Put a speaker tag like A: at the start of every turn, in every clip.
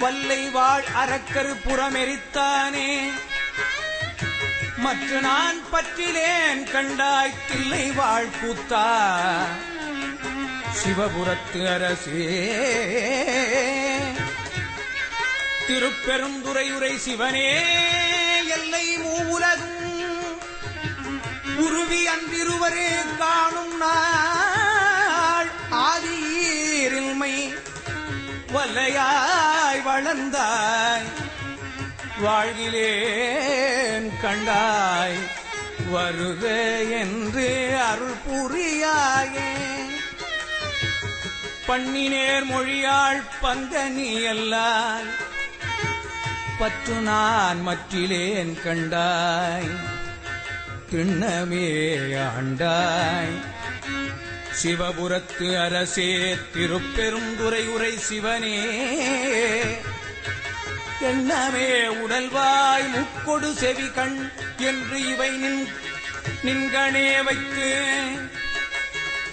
A: பல்லை வாழ் அரக்கரு புறமெரித்தானே. மற்ற நான் பற்றிலேன் கண்டாய் தில்லை வாழ் கூத்தா சிவபுரத்து அரசே. திருப்பெருந்துரையுரை சிவனே எல்லை மூவுலகும். உருவி அன்றிருவரே காணும் நாள். ஆதியில்மை வல்லையாய் வளர்ந்தாய் வாழ்கிலேன் கண்டாய் வருக என்று அருள் புரியாயே. பண்ணினேர் மொழியாள் பங்கனி அல்லால் பற்று நான் மற்றிலேன் கண்டாய் திண்ணமே ஆண்டாய். சிவபுரத்து அரசே திருப்பெருந்துரை உரை சிவனே. எண்ணமே உடல்வாய் முக்கொடு செவி கண் என்று இவை நின் நின்கணே வைத்து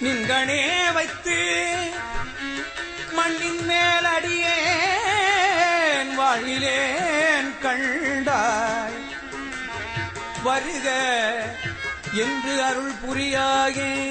A: நின்கணே வைத்து மண்ணின் மேல் அடியேன் வாழிலேன் கண்டாய். வருக என்று அருள் புரியாகே